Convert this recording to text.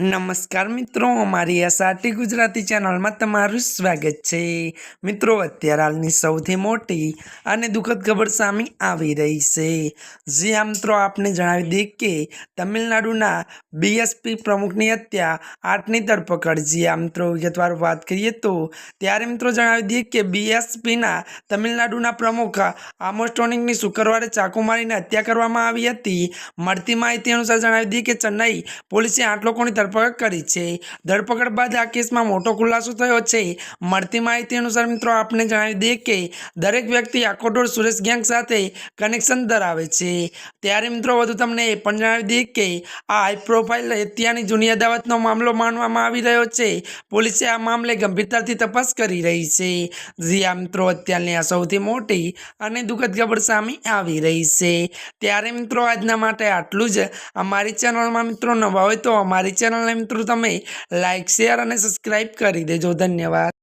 નમસ્કાર મિત્રો, અમારી એસઆરટી ગુજરાતી ચેનલમાં તમારું સ્વાગત છે. મિત્રો, અત્યારે હાલની સૌથી મોટી અને દુઃખદ ખબર સામે આવી રહી છે. જે આ મિત્રો, આપને જણાવી દઈએ કે તમિલનાડુના બીએસપી પ્રમુખની હત્યા આઠની ધરપકડ. જે આ મિત્રો, વિગતવાર વાત કરીએ તો ત્યારે મિત્રો જણાવી દઈએ કે બીએસપીના તમિલનાડુના પ્રમુખ આમોસ્ટોનિકની શુક્રવારે ચાકુ મારીને હત્યા કરવામાં આવી હતી. મળતી માહિતી અનુસાર જણાવી દઈએ કે ચેન્નઈ પોલીસે આઠ લોકોની કરી છે. ધરપકડ બાદ આ કેસમાં મોટો ખુલાસો થયો છે. મળતી માહિતી અનુસાર મિત્રો, આપને જણાવી દઈએ કે દરેક વ્યક્તિ આખોટોળ સુરેશ ગેંગ સાથે કનેક્શન ધરાવે છે. ત્યારે મિત્રો, વધુ તમને એ પણ જણાવી દઈએ કે આ હાઈ પ્રોફાઇલ હત્યાની જૂની અદાવતનો મામલો માનવામાં આવી રહ્યો છે. પોલીસે આ મામલે ગંભીરતાથી તપાસ કરી રહી છે. જી આ મિત્રો, અત્યારની આ સૌથી મોટી અને દુઃખદ ખબર સામે આવી રહી છે. ત્યારે મિત્રો, આજના માટે આટલું જ. અમારી ચેનલમાં મિત્રો નવા હોય તો અમારી ચેનલને મિત્રો તમે લાઇક શેર અને સબસ્ક્રાઈબ કરી દેજો. ધન્યવાદ.